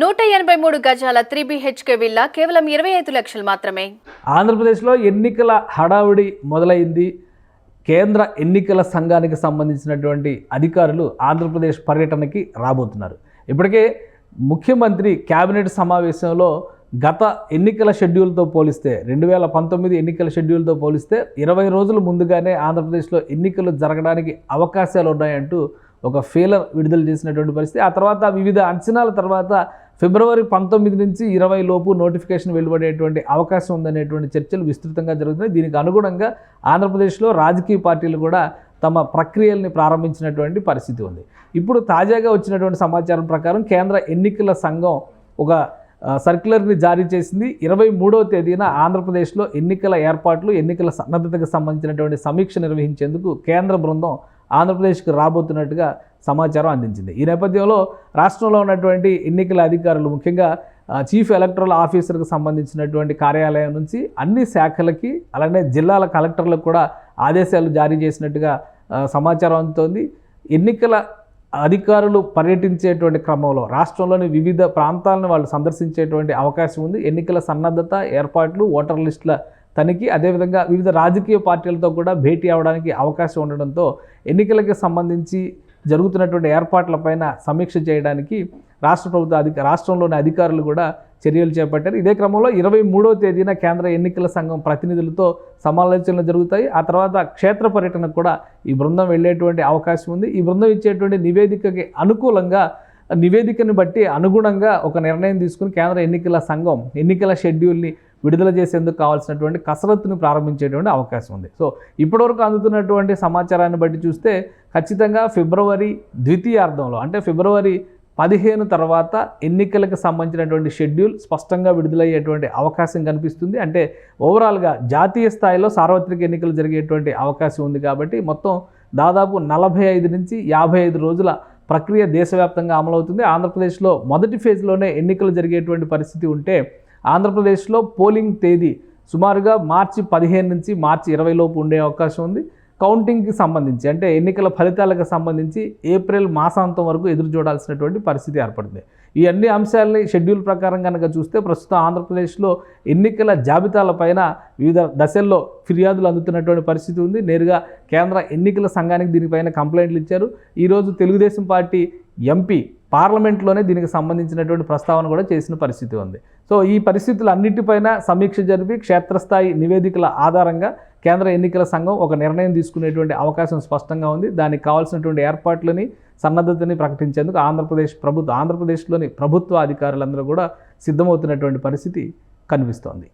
నూట ఎనభై మూడు గజాల త్రీ బిహెచ్కే విల్లా కేవలం ఇరవై ఐదు లక్షలు మాత్రమే. ఆంధ్రప్రదేశ్లో ఎన్నికల హడావుడి మొదలైంది. కేంద్ర ఎన్నికల సంఘానికి సంబంధించినటువంటి అధికారులు ఆంధ్రప్రదేశ్ పర్యటనకి రాబోతున్నారు. ఇప్పటికే ముఖ్యమంత్రి కేబినెట్ సమావేశంలో గత ఎన్నికల షెడ్యూల్తో పోలిస్తే రెండు వేల పంతొమ్మిది ఎన్నికల షెడ్యూల్తో పోలిస్తే ఇరవై రోజుల ముందుగానే ఆంధ్రప్రదేశ్లో ఎన్నికలు జరగడానికి అవకాశాలు ఉన్నాయంటూ ఒక ఫీలర్ విడుదల చేసినటువంటి పరిస్థితి. ఆ తర్వాత వివిధ అంచనాల తర్వాత ఫిబ్రవరి పంతొమ్మిది నుంచి ఇరవై లోపు నోటిఫికేషన్ వెలువడేటువంటి అవకాశం ఉందనేటువంటి చర్చలు విస్తృతంగా జరుగుతున్నాయి. దీనికి అనుగుణంగా ఆంధ్రప్రదేశ్లో రాజకీయ పార్టీలు కూడా తమ ప్రక్రియల్ని ప్రారంభించినటువంటి పరిస్థితి ఉంది. ఇప్పుడు తాజాగా వచ్చినటువంటి సమాచారం ప్రకారం కేంద్ర ఎన్నికల సంఘం ఒక సర్క్యులర్ని జారీ చేసింది. ఇరవై మూడవ తేదీన ఆంధ్రప్రదేశ్లో ఎన్నికల ఏర్పాట్లు ఎన్నికల సన్నద్ధతకు సంబంధించినటువంటి సమీక్ష నిర్వహించేందుకు కేంద్ర బృందం ఆంధ్రప్రదేశ్కి రాబోతున్నట్టుగా సమాచారం అందించింది. ఈ నేపథ్యంలో రాష్ట్రంలో ఉన్నటువంటి ఎన్నికల అధికారులు ముఖ్యంగా చీఫ్ ఎలక్టరల్ ఆఫీసర్కి సంబంధించినటువంటి కార్యాలయం నుంచి అన్ని శాఖలకి అలానే జిల్లాల కలెక్టర్లకు కూడా ఆదేశాలు జారీ చేసినట్టుగా సమాచారం అందుతోంది. ఎన్నికల అధికారులు పర్యటించేటువంటి క్రమంలో రాష్ట్రంలోని వివిధ ప్రాంతాలను వాళ్ళు సందర్శించేటువంటి అవకాశం ఉంది. ఎన్నికల సన్నద్ధత ఏర్పాట్లు ఓటర్ లిస్టుల తనిఖీ అదేవిధంగా వివిధ రాజకీయ పార్టీలతో కూడా భేటీ అవడానికి అవకాశం ఉండడంతో ఎన్నికలకి సంబంధించి జరుగుతున్నటువంటి ఏర్పాట్లపైన సమీక్ష చేయడానికి రాష్ట్ర ప్రభుత్వ అధిక రాష్ట్రంలోని అధికారులు కూడా చర్యలు చేపట్టారు. ఇదే క్రమంలో ఇరవై మూడవ తేదీన కేంద్ర ఎన్నికల సంఘం ప్రతినిధులతో సమాలోచనలు జరుగుతాయి. ఆ తర్వాత క్షేత్ర పర్యటనకు కూడా ఈ బృందం వెళ్ళేటువంటి అవకాశం ఉంది. ఈ బృందం ఇచ్చేటువంటి నివేదికకి అనుకూలంగా నివేదికను బట్టి అనుగుణంగా ఒక నిర్ణయం తీసుకుని కేంద్ర ఎన్నికల సంఘం ఎన్నికల షెడ్యూల్ని విడుదల చేసేందుకు కావాల్సినటువంటి కసరత్తును ప్రారంభించేటువంటి అవకాశం ఉంది. సో ఇప్పటివరకు అందుతున్నటువంటి సమాచారాన్ని బట్టి చూస్తే ఖచ్చితంగా ఫిబ్రవరి ద్వితీయార్థంలో అంటే ఫిబ్రవరి పదిహేను తర్వాత ఎన్నికలకు సంబంధించినటువంటి షెడ్యూల్ స్పష్టంగా విడుదలయ్యేటువంటి అవకాశం కనిపిస్తుంది. అంటే ఓవరాల్గా జాతీయ స్థాయిలో సార్వత్రిక ఎన్నికలు జరిగేటువంటి అవకాశం ఉంది కాబట్టి మొత్తం దాదాపు నలభై ఐదు నుంచి యాభై ఐదు రోజుల ప్రక్రియ దేశవ్యాప్తంగా అమలవుతుంది. ఆంధ్రప్రదేశ్లో మొదటి ఫేజ్లోనే ఎన్నికలు జరిగేటువంటి పరిస్థితి ఉంటే ఆంధ్రప్రదేశ్లో పోలింగ్ తేదీ సుమారుగా మార్చి పదిహేను నుంచి మార్చి ఇరవై లోపు ఉండే అవకాశం ఉంది. కౌంటింగ్కి సంబంధించి అంటే ఎన్నికల ఫలితాలకు సంబంధించి ఏప్రిల్ మాసాంతం వరకు ఎదురు చూడాల్సినటువంటి పరిస్థితి ఏర్పడింది. ఈ అన్ని అంశాలని షెడ్యూల్ ప్రకారం కనుక చూస్తే ప్రస్తుతం ఆంధ్రప్రదేశ్లో ఎన్నికల జాబితాలపైన వివిధ దశల్లో ఫిర్యాదులు అందుతున్నటువంటి పరిస్థితి ఉంది. నేరుగా కేంద్ర ఎన్నికల సంఘానికి దీనిపైన కంప్లైంట్లు ఇచ్చారు. ఈరోజు తెలుగుదేశం పార్టీ ఎంపీ పార్లమెంట్లోనే దీనికి సంబంధించినటువంటి ప్రస్తావన కూడా చేసిన పరిస్థితి ఉంది. సో ఈ పరిస్థితులు అన్నిటిపైన సమీక్ష జరిపి క్షేత్రస్థాయి నివేదికల ఆధారంగా కేంద్ర ఎన్నికల సంఘం ఒక నిర్ణయం తీసుకునేటువంటి అవకాశం స్పష్టంగా ఉంది. దానికి కావాల్సినటువంటి ఏర్పాట్లని సన్నద్ధతని ప్రకటించేందుకు ఆంధ్రప్రదేశ్ ప్రభుత్వ ఆంధ్రప్రదేశ్లోని ప్రభుత్వ అధికారులందరూ కూడా సిద్ధమవుతున్నటువంటి పరిస్థితి కనిపిస్తోంది.